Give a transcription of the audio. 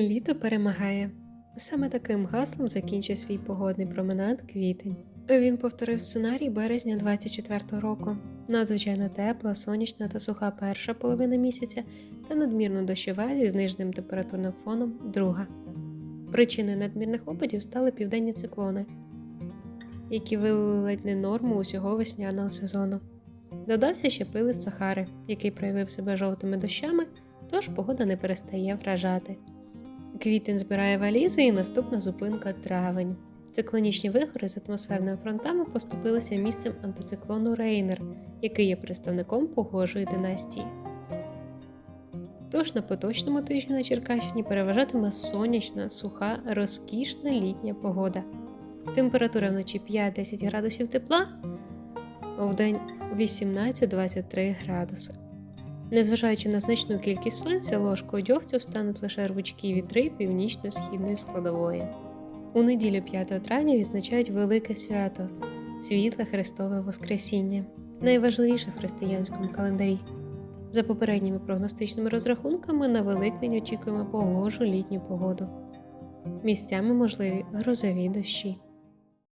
Літо перемагає. Саме таким гаслом закінчив свій погодний променад квітень. Він повторив сценарій березня 24-го року. Надзвичайно тепла, сонячна та суха перша половина місяця та надмірно дощова зі зниженим температурним фоном друга. Причиною надмірних опадів стали південні циклони, які вилили ледь не норму усього весняного сезону. Додався ще пил із Сахари, який проявив себе жовтими дощами, тож погода не перестає вражати. Квітень збирає валізи і наступна зупинка травень. Циклонічні вихори з атмосферними фронтами поступилися місцем антициклону Рейнер, який є представником погожої династії. Тож на поточному тижні на Черкащині переважатиме сонячна, суха, розкішна літня погода. Температура вночі 5-10 градусів тепла, а вдень 18-23 градуси. Незважаючи на значну кількість сонця, ложкою дьогтю стануть лише рвучкі вітри північно-східної складової. У неділю 5 травня відзначають велике свято світле Христове Воскресіння, найважливіше в християнському календарі. За попередніми прогностичними розрахунками на Великдень очікуємо погожу літню погоду. Місцями можливі грозові дощі.